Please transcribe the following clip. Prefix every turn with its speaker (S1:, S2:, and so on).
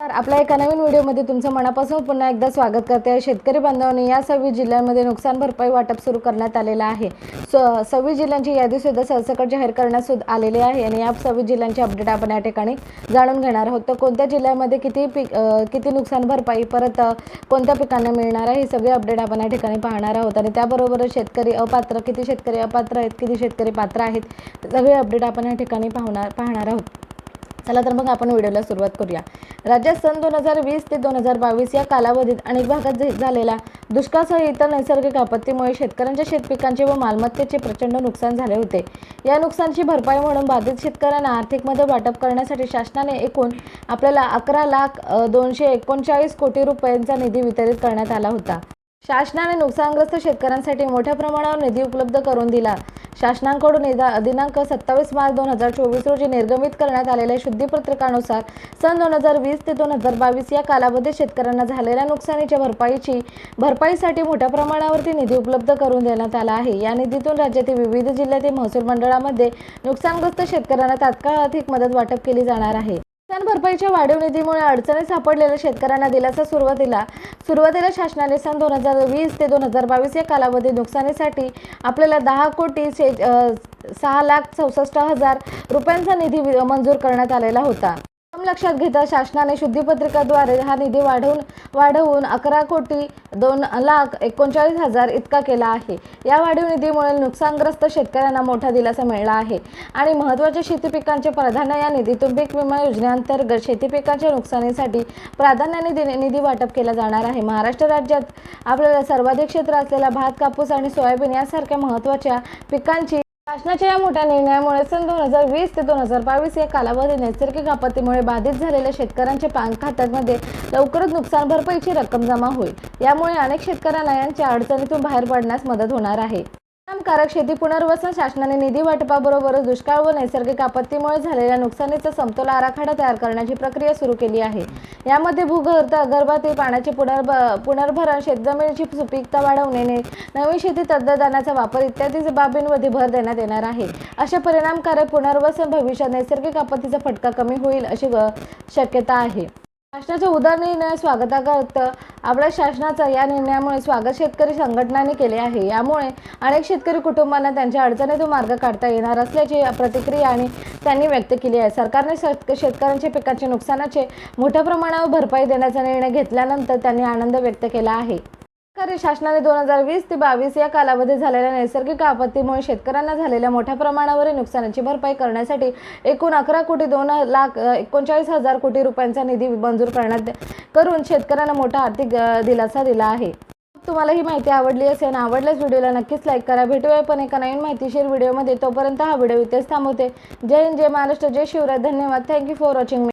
S1: तर आपल्या एका नवीन व्हिडिओमध्ये तुमचं मनापासून पुन्हा एकदा स्वागत करते. शेतकरी बांधवांनी या सव्वीस जिल्ह्यांमध्ये नुकसान भरपाई वाटप सुरू करण्यात आलेलं आहे. स सव्वीस जिल्ह्यांची यादी सुद्धा सरसकट जाहीर करण्यात सुद्धा आलेली आहे आणि या सव्वीस जिल्ह्यांची अपडेट आपण या ठिकाणी जाणून घेणार आहोत. तर कोणत्या जिल्ह्यामध्ये किती पीक किती नुकसान भरपाई परत कोणत्या पिकांना मिळणार आहे ही सगळी अपडेट आपण या ठिकाणी पाहणार आहोत. आणि त्याबरोबरच शेतकरी अपात्र किती शेतकरी अपात्र आहेत किती शेतकरी पात्र आहेत सगळे अपडेट आपण या ठिकाणी पाहणार पाहणार आहोत. चला तर मग आपण व्हिडिओला सुरुवात करूया. राज्यात सन दोन हजार वीस ते दोन हजार बावीस या कालावधीत अनेक भागात झालेल्या दुष्काळासह इतर नैसर्गिक आपत्तीमुळे शेतकऱ्यांच्या शेतपिकांचे व मालमत्तेचे प्रचंड नुकसान झाले होते. या नुकसानची भरपाई म्हणून बाधित शेतकऱ्यांना आर्थिक मदत वाटप करण्यासाठी शासनाने एकूण आपल्याला अकरा लाख दोनशे एकोणचाळीस कोटी रुपयांचा निधी वितरित करण्यात आला होता. शासनाने नुकसानग्रस्त शेतकऱ्यांसाठी मोठ्या प्रमाणावर निधी उपलब्ध करून दिला. शासनाकडून दिनांक सत्तावीस मार्च दोन हजार चोवीस रोजी निर्गमित करण्यात आलेल्या शुद्धीपत्रकानुसार सन दोन हजार वीस ते दोन हजार बावीस या कालावधीत शेतकऱ्यांना झालेल्या नुकसानीच्या भरपाईची भरपाईसाठी मोठ्या प्रमाणावरती निधी उपलब्ध करून देण्यात आला आहे. या निधीतून राज्यातील विविध जिल्ह्यातील महसूल मंडळामध्ये नुकसानग्रस्त शेतकऱ्यांना तात्काळ आर्थिक मदत वाटप केली जाणार आहे. नुकसान भरपाईच्या वाढीव निधीमुळे अडचणीत सापडलेल्या शेतकऱ्यांना दिलासा सुरुवातीला सुरुवातीला शासनाने सन दोन हजार वीस ते दोन हजार बावीस या कालावधीत नुकसानीसाठी आपल्याला दहा कोटी शे सहा लाख चौसष्ट हजार रुपयांचा निधी मंजूर करण्यात आलेला होता. लक्षात घेता शासनाने शुद्धीपत्रकाद्वारे हा निधी वाढवून वाढवून अकरा कोटी दोन लाख एकोणचाळीस हजार इतका केला आहे. या वाढीव निधीमुळे नुकसानग्रस्त शेतकऱ्यांना मोठा दिलासा मिळाला आहे. आणि महत्त्वाच्या शेती पिकांचे प्राधान्य या निधीतून पीक विमा योजनेअंतर्गत शेती पिकांच्या नुकसानीसाठी प्राधान्याने निधी वाटप केला जाणार आहे. महाराष्ट्र राज्यात आपल्याला सर्वाधिक क्षेत्र असलेला भात कापूस आणि सोयाबीन यासारख्या महत्त्वाच्या पिकांची शासनाच्या या मोठ्या निर्णयामुळे सन दोन हजार वीस ते दोन हजार बावीस या कालावधीत नैसर्गिक आपत्तीमुळे बाधित झालेल्या शेतकऱ्यांच्या बँक खात्यांमध्ये लवकरच नुकसान भरपाईची रक्कम जमा होईल. यामुळे अनेक शेतकऱ्यांना यांच्या अडचणीतून बाहेर पडण्यास मदत होणार आहे. परिणामकारक शेती पुनर्वसन शासनाने निधी वाटपाबरोबरच दुष्काळ व नैसर्गिक आपत्तीमुळे झालेल्या नुकसानीचा समतोल आराखडा तयार करण्याची प्रक्रिया सुरू केली आहे. यामध्ये भूगर्भ गर्भातील पाण्याचे पुनर्भ पुनर्भरण शेतजमिनीची सुपीकता वाढवणे नवीन शेती तंत्रज्ञानाचा वापर इत्यादी बाबींमध्ये भर देण्यात येणार आहे. अशा परिणामकारक पुनर्वसन भविष्यात नैसर्गिक आपत्तीचा फटका कमी होईल अशी शक्यता आहे. शासनाचं उदार निर्णय स्वागतार्थ आपल्या शासनाचा या निर्णयामुळे स्वागत शेतकरी संघटनाने केले आहे. यामुळे अनेक शेतकरी कुटुंबांना त्यांच्या अडचणीतून मार्ग काढता येणार असल्याची प्रतिक्रिया आणि त्यांनी व्यक्त केली आहे. सरकारने शेतकऱ्यांच्या पिकांच्या नुकसानाचे मोठ्या प्रमाणावर भरपाई देण्याचा निर्णय घेतल्यानंतर त्यांनी आनंद व्यक्त केला आहे. सरकारी शासनाने दोन हजार वीस ते बावीस या कालावधीत झालेल्या नैसर्गिक आपत्तीमुळे शेतकऱ्यांना झालेल्या मोठ्या प्रमाणावरील नुकसानाची भरपाई करण्यासाठी एकूण अकरा कोटी दोन लाख एकोणचाळीस हजार कोटी रुपयांचा निधी मंजूर करण्यात करून शेतकऱ्यांना मोठा आर्थिक दिलासा दिला आहे. तुम्हाला ही माहिती आवडली असेल आणि आवडल्यास व्हिडिओला नक्कीच लाईक करा. भेटूया पण एका नवीन माहितीशीर व्हिडिओमध्ये. तोपर्यंत हा व्हिडिओ इथेच थांबवते. जय हिंद जय महाराष्ट्र जय शिवराय. धन्यवाद. Thank you for watching